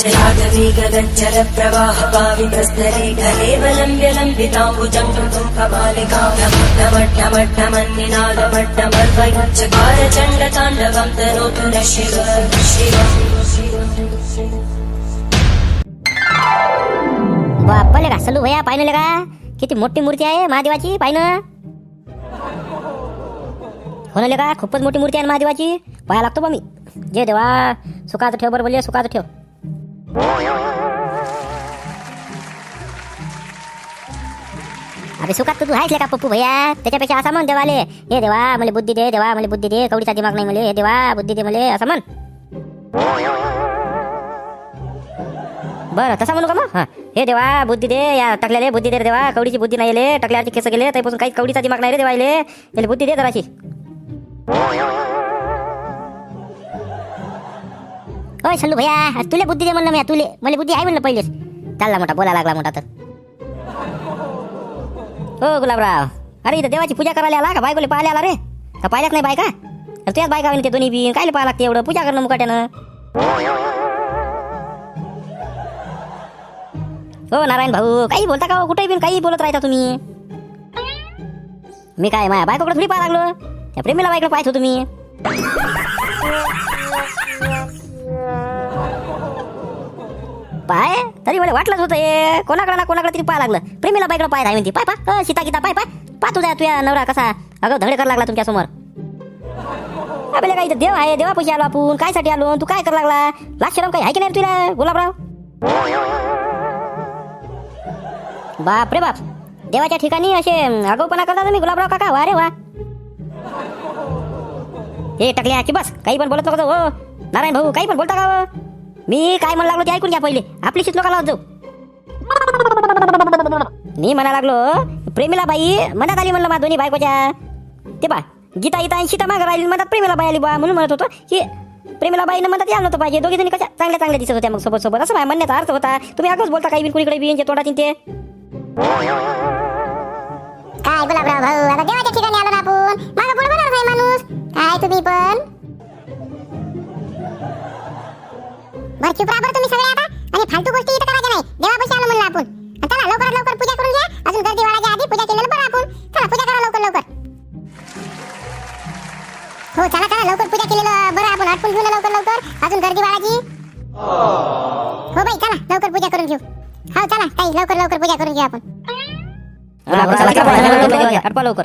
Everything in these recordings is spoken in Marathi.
जागवी गगज्जल प्रवाह कपालिका नमट्टमट्टमन्निनादमट्टमर्वयच्चकार तनोतु न शिव शिव बाप्पा का सलू भैया पाहिलं का? किती मोठी मूर्ती आहे महादेवाची पाहिनं हो का खूपच मोठी मूर्ती आहे महादेवाची? पाहायला लागतो बा मी. जे देवा सुखाचं ठेव बरं बोलले सुखाचं ठेव. अबे सुखात तू आहेस का पप्पू भैया. त्याच्यापेक्षा असा म्हण देवाले. हे देवा मला बुद्धी दे देवा मला बुद्धी दे. कवडीचा दिमाग नाही मले. हे देवा बुद्धी दे मले. असं म्हण. बरं तसा म्हणू का मग? हे. देवा बुद्धी दे. या टकल्याले बुद्धी दे रे देवा. कवडीची बुद्धी नाही येले टकल्याची केस गेले. त्यापासून काही कवडीचा दिमाग नाही रे देवा येले बुद्धी दे जराशी. ओय सल्लू भैया तुले बुद्धी दे म्हणलं मी तुले मला बुद्धी आहे म्हणलं पहिलेच. चालला मोठा बोला लागला मोठा तर. हो गुलाबराव अरे इथं देवाची पूजा करायला आला का? बायकोले पाहायला आला रे. का पाहिल्याच नाही बायका? अरे तुझ्याच बायका म्हणे ते दोन्ही बी काय पाहा लागते एवढं? पूजा करणं मुकाट्यानं. हो नारायण भाऊ काही बोलता का हो? कुठे कुठेही बिन काही बोलत राहता तुम्ही? मी काय माया बायकोकडे थोडी पाहा लागलो? त्या प्रेमीला बायकडे पाहतो तुम्ही. पाय. तरी मला वाटलंच होतं हे. कोणाकडे ना कोणाकडे तरी पाहा लागलं. प्रेमीला बाईकडे पाय आहे म्हणते. पाय पा सीता गीता पाय पाय. पा तुझ्या तुझ्या नवरा कसा? अगं धडे कर लागला तुमच्यासमोर आपल्याला काही देव आहे? देवा पैसे आलो आपण. काय साठी आलो? तू काय कर लागला? लाच शरम काही आहे की नाही तुला गुलाबराव? बाप रे बाप. देवाच्या ठिकाणी असे आगाऊपणा करता तुम्ही गुलाबराव काका? वा रे वा. हे टाकले की बस. काही पण बोलत नको हो. नारायण भाऊ काही पण बोलता का हो? मी काय म्हणू लागलो ते ऐकून घ्या पहिले. आपली शिस्त लोकांना जाऊ मी म्हणा लागलो प्रेमीला बाई मनात आली म्हणलं मा दोन्ही बायकोच्या. ते बा गीता गीता आणि माग राहिली म्हणतात प्रेमीला बाई आली बा म्हणून म्हणत होतो की प्रेमीला बाईनं म्हणतात यायला नव्हतं पाहिजे. दोघी जणी कशा चांगल्या चांगल्या दिसत होत्या मग सोबत सोबत. असं माझ्या म्हणण्याचा अर्थ होता. तुम्ही अगोच बोलता काही कुणीकडे बिन जे तोंडात ते. काय गुलाबराव भाऊ आता देवाच्या ठिकाणी आलो ना आपण. माझा बरोबर बोलणार माणूस? काय तुम्ही पण? बर चुप राहा बरं तुम्ही सगळे आता आणि फालतू गोष्टी इथं करायच्या नाही देवापाशी आलो म्हणलं आपण आणि चला लवकरात लवकर पूजा करून घ्या अजून गर्दी वाढायच्या आधी पूजा केलेलं बरं आपण चला पूजा करा लवकर लवकर हो चला चला लवकर पूजा केलेलं बरं आपण आटपून घेऊ लवकर लवकर अजून गर्दी वाढायची हो बाई चला लवकर पूजा करून घेऊ हो चला ताई लवकर लवकर पूजा करून घेऊ आपण लवकर,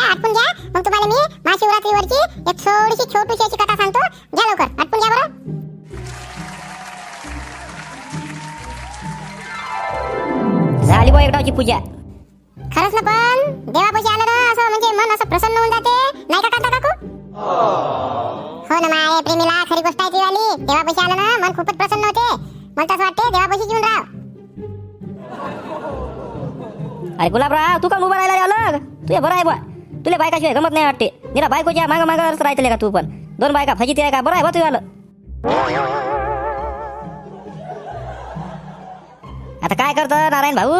घ्या आटपून घ्या. मग तुम्हाला मी महाशिवरात्रीवरची एक थोडीशी छोटीशी अशी कथा सांगतो. घ्या लवकर. आटपून घ्या बरं. झाली बा एकदाची पूजा. खरंच ना पण देवापाशी आलं ना असं म्हणजे मन असं प्रसन्न होऊन जाते. नाही का कांता काकू? हो ना माय प्रेमीला खरी गोष्ट आहे ती वाली. देवापाशी आलं ना मन खूपच प्रसन्न होते. मला तसं वाटते देवापाशी घेऊन राहा. अरे गुलाबराव तू का मोबाईल राहिला रे अलग? तुझ्या बरं आहे बा. तुला बायकाशिवाय गमत नाही वाटते. निरा बायकोच्या मागं मागं राहतले का तू पण? दोन बायका फजी ते का? बरं आहे बा तुझ्या आलं आता काय करतं नारायण भाऊ?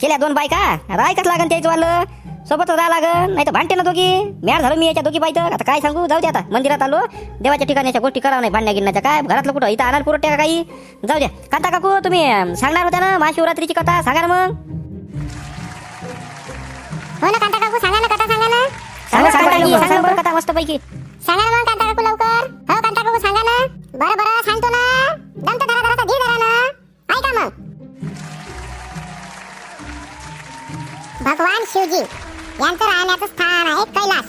केल्या दोन बायका? राहायचंच लागन त्याच वालं. सोबतच राहा लागन नाही तर भांडते ना दोघी. म्यार झालो मी याच्या दोघी पाहिजे आता काय सांगू? जाऊ दे आता. मंदिरात आलो. देवाच्या ठिकाणी याच्या गोष्टी करावं नाही भांडण्या गिरण्याच्या काय? घरातलं कुठं? इथं आणाल पुरवठ्या काही? जाऊ द्या कांता काकू तुम्ही सांगणार होत्या ना महाशिवरात्रीची कथा? सांगा ना मग. हो ना कांता काकू सांगा ना कथा सांगा ना. सांगा सांगा लवकर, सांगा. बरं कथा मस्त पैकी सांगा ना मग कांता काकू लवकर. हो कांता काकू सांगा ना. बरं बरं सांगतो ना. दमत धरा धराचा धीर धरा ना. ऐका मग. भगवान शिवजी यांचं राहण्याचं स्थान आहे कैलास.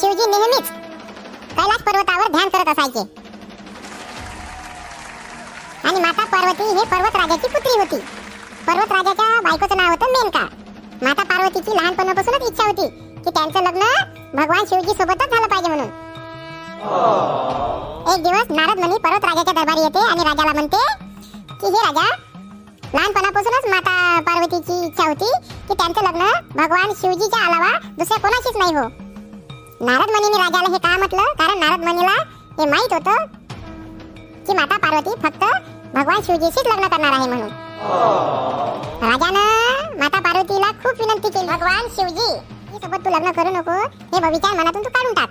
शिवजी नेहमीच कैलास पर्वतावर ध्यान करत असायचे. आणि माता पार्वती हे पर्वत राजाची पुत्री होती. पर्वत राजाच्या बायकोचं नाव होतं मेनका. माता पार्वतीची लहानपणापासूनच इच्छा होती की त्यांचं लग्न भगवान शिवजी सोबतच झालं पाहिजे म्हणून. एक दिवस नारद मुनी परत राजाच्या दरबारी येते आणि राजाला म्हणते की हे राजा लहानपणापासूनच माता पार्वतीची इच्छा होती की त्यांचं लग्न भगवान शिवजीच्या अलावा दुसऱ्या कोणाशीच नाही हो. नारद मनीने राजाला हे का म्हटलं? कारण नारद मनीला हे माहीत होतं की माता पार्वती फक्त भगवान शिवजीशीच लग्न करणार आहे म्हणून. राजानं माता पार्वतीला खूप विनंती केली. भगवान शिवजी ही सोबत तू लग्न करू नको. हे भविष्य मनातून तू काढून टाक.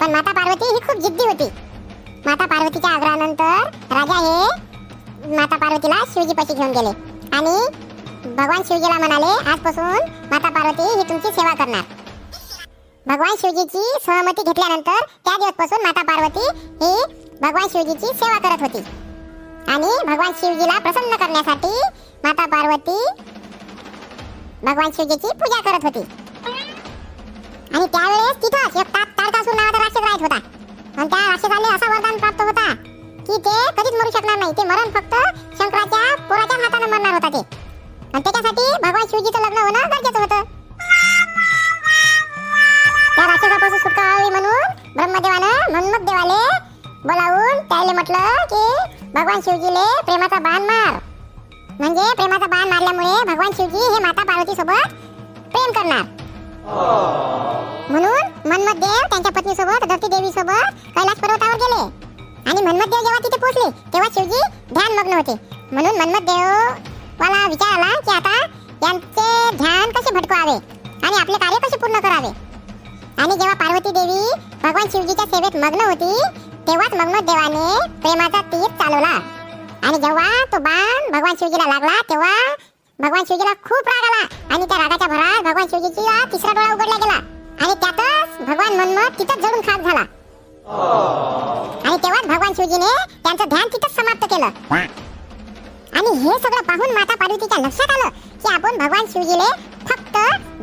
पण माता पार्वती ही खूप जिद्दी होती. माता पार्वतीच्या आग्रहानंतर राजा हे माता पार्वतीला शिवजी घेऊन गेले. आणि भगवान शिवजीला म्हणाले आजपासून माता पार्वती ही तुमची सेवा करणार. भगवान शिवजीची सहमती घेतल्यानंतर त्या दिवसपासून माता पार्वती ही भगवान शिवजीची सेवा करत होती. आणि भगवान शिवजीला प्रसन्न करण्यासाठी माता पार्वती भगवान शिवजीची पूजा करत होती. आणि त्यावेळेस तिथंच एक ता- तारकासूर नावाचा राक्षस राहत होता. आणि त्या राक्षसाने असा वरदान प्राप्त होता की ते कधीच मरू शकणार नाही. ते मरण फक्त शंकराच्या पोराच्या हाताने मरणार होता ते. आणि त्याच्यासाठी भगवान शिवजीचं लग्न होणं गरजेचं होतं. त्या राक्षसापासून सुटका व्हावी म्हणून ब्रह्मदेवानं मन्मथ देवाले बोलावून त्याले म्हटलं की भगवान शिवजीले प्रेमाचा बाण मार. म्हणजे प्रेमाचा बाण मारल्यामुळे भगवान शिवजी हे माता पार्वती सोबत प्रेम करणार. म्हणून मन्मथ देव त्यांच्या पत्नी सोबत धरती देवी सोबत कैलास पर्वतावर गेले. आणि मन्मथ देव जेव्हा तिथे पोहोचले तेव्हा शिवजी ध्यान मग्न होते. म्हणून मन्मथ देव मला विचार आला की आता यांचे ध्यान कसे भटकवावे आणि आपले कार्य कसे पूर्ण करावे? आणि जेव्हा पार्वती देवी भगवान शिवजीच्या सेवेत मग्न होती तेव्हाच मन्मथ देवाने प्रेमाचा तीर चालवला. आणि जेव्हा तो बाण भगवान शिवजीला लागला तेव्हा भगवान शिवजीला खूप राग आला. आणि त्या रागाच्या भरात भगवान शिवजीचा तिसरा डोळा उघडला गेला. आणि त्यातच भगवान मन्मथ तिथंच जळून खाक झाला. आणि तेव्हाच भगवान शिवजीने त्यांचं ध्यान तिथंच समाप्त केलं. आणि हे सगळं पाहून माता पार्वतीच्या लक्षात आलं की आपण भगवान शिवजीले फक्त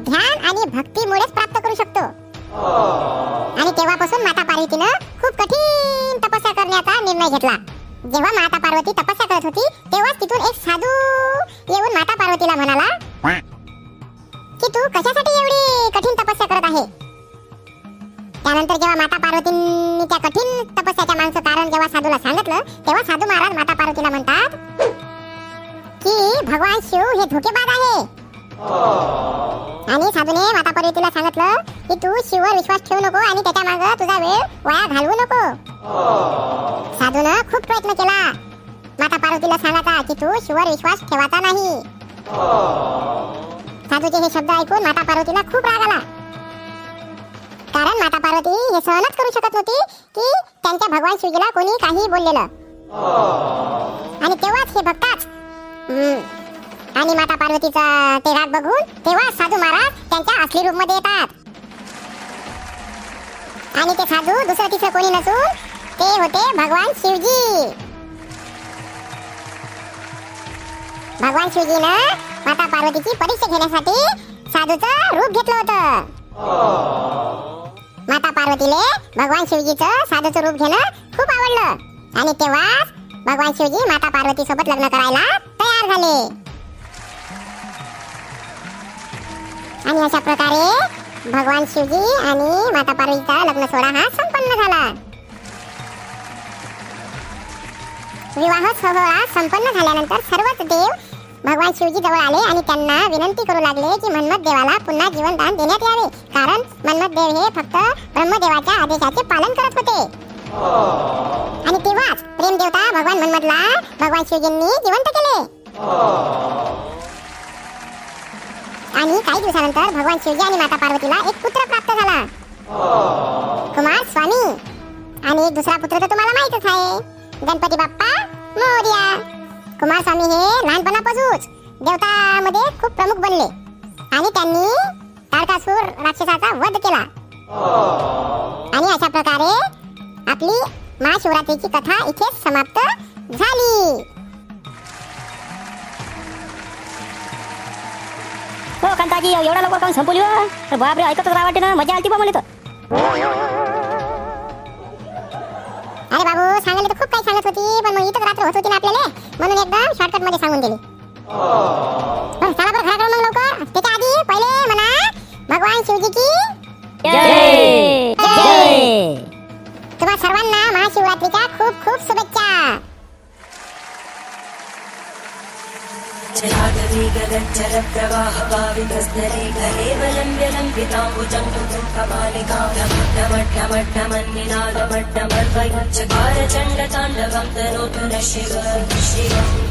ध्यान आणि भक्तीमुळेच प्राप्त करू शकतो. आणि तेव्हापासून माता पार्वतीनं खूप कठीण तपस्या करण्याचा निर्णय घेतला. जेव्हा माता पार्वती तपस्या करत होती तेव्हा तिथून एक साधू येऊन माता पार्वतीला म्हणाला की तू कशासाठी एवढी कठीण तपस्या करत आहे? त्यानंतर जेव्हा माता पार्वतींनी त्या कठीण तपस्याच्या मागचं कारण जेव्हा साधूला सांगितलं तेव्हा साधू महाराज माता पार्वतीला म्हणतात की भगवान शिव हे धोकेबाज आहे. आणि साधूने माता पार्वतीला सांगितलं की तू शिवर विश्वास ठेवू नको आणि त्याच्यामागे तुझा वेळ वाया घालवू नको. साधून खूप प्रयत्न केला. माता पार्वतीला सांगाचा की तू शिवर विश्वास ठेवायचा नाही. साधूचे हे शब्द ऐकून माता पार्वतीला खूप राग आला. कारण माता पार्वती हे सहनच करू शकत नव्हती की त्यांच्या भगवान शिवजीला कोणी काही बोललेलं. आणि तेव्हाच हे बघताच आणि माता पार्वतीचा ते राग बघून तेव्हा साधू महाराज त्यांच्या असली रूपमध्ये येतात. आणि ते साधू दुसरं तिसरं कोणी नसून ते होते भगवान शिवजी. भगवान शिवजीनं माता पार्वतीची परीक्षा घेण्यासाठी साधूचं रूप घेतलं होतं. माता पार्वतीले भगवान शिवजीचं साधूचं रूप घेणं खूप आवडलं. आणि तेव्हा भगवान शिवजी माता पार्वती सोबत लग्न करायला तयार झाले. आणि अशा प्रकारे भगवान शिवजी आणि माता पार्वतीचा लग्न सोहळा हा संपन्न झाला. विवाह सोहळा संपन्न झाल्यानंतर सर्वच देव भगवान शिवजी जवळ आले आणि त्यांना विनंती करू लागले की मन्मथ देवाला पुन्हा जीवनदान देण्यात यावे. कारण मन्मथ देव हे फक्त ब्रह्मदेवाच्या आदेशाचे पालन करत होते. आणि तेव्हाच प्रेम देवता भगवान मन्मथला भगवान शिवजींनी जिवंत केले. आणि काही दिवसानंतर भगवान शिवजी आणि माता पार्वतीला एक पुत्र प्राप्त झाला. कुमार स्वामी. आणि एक दुसरा पुत्र तर तुम्हाला माहितच आहे. गणपती बाप्पा मोर्या. कुमार स्वामी हे लहानपणापासूनच देवतामध्ये खूप प्रमुख बनले. आणि त्यांनी तारकासूर राक्षसाचा वध केला. आणि अशा प्रकारे आपली महाशिवरात्रीची कथा इथे समाप्त झाली. हो कांताजी एवढा लवकर काऊन संपवली हो? तर बापरे ऐकत राहा वाटते ना मजा आलती बा मला तर. अरे बाबू सांगायला तर खूप काही सांगत होती पण मग इथं रात्र होत होती ना आपल्याला. म्हणून एकदम शॉर्टकटमध्ये सांगून दिली. चण्डताण्डवं तनोतु न शिव शिव शिव